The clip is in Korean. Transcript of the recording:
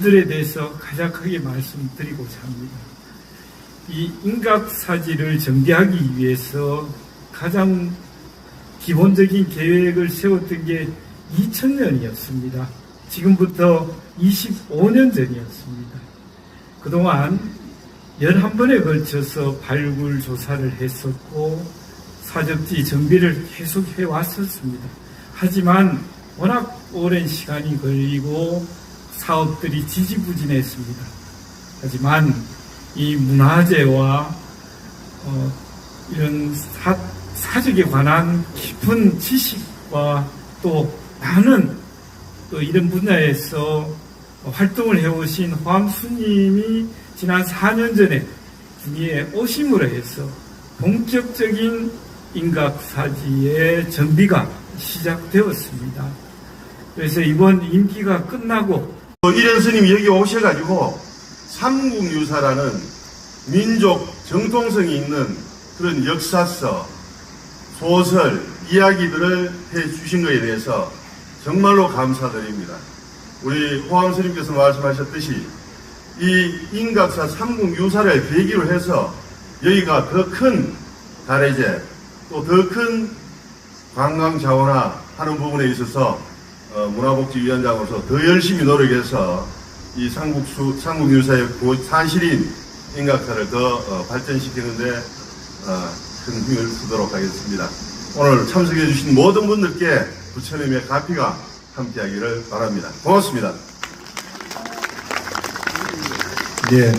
점들에 대해서 간략하게 말씀드리고자 합니다. 이 인각사지를 정비하기 위해서 가장 기본적인 계획을 세웠던 게 2000년이었습니다. 지금부터 25년 전이었습니다. 그동안 11번에 걸쳐서 발굴 조사를 했었고 사적지 정비를 계속 해왔었습니다. 하지만 워낙 오랜 시간이 걸리고 사업들이 지지부진했습니다. 하지만 이 문화재와 어, 이런 사, 사적에 관한 깊은 지식과 또 많은 또 이런 분야에서 활동을 해오신 화암수님이 지난 4년 전에 군위에 오심으로 해서 본격적인 인각사지의 정비가 시작되었습니다. 그래서 이번 임기가 끝나고 또 이련 스님이 여기 오셔가지고 삼국유사라는 민족 정통성이 있는 그런 역사서, 소설, 이야기들을 해 주신 것에 대해서 정말로 감사드립니다. 우리 호암 스님께서 말씀하셨듯이 이 인각사 삼국유사를 계기로 해서 여기가 더큰 가래제 또 더 큰 관광 자원화 하는 부분에 있어서 어, 문화복지위원장으로서 더 열심히 노력해서 이 삼국수, 삼국유사의 고- 산실인 인각사를 더 어, 발전시키는데 어, 큰 힘을 쓰도록 하겠습니다. 오늘 참석해 주신 모든 분들께 부처님의 가피가 함께하기를 바랍니다. 고맙습니다. 네,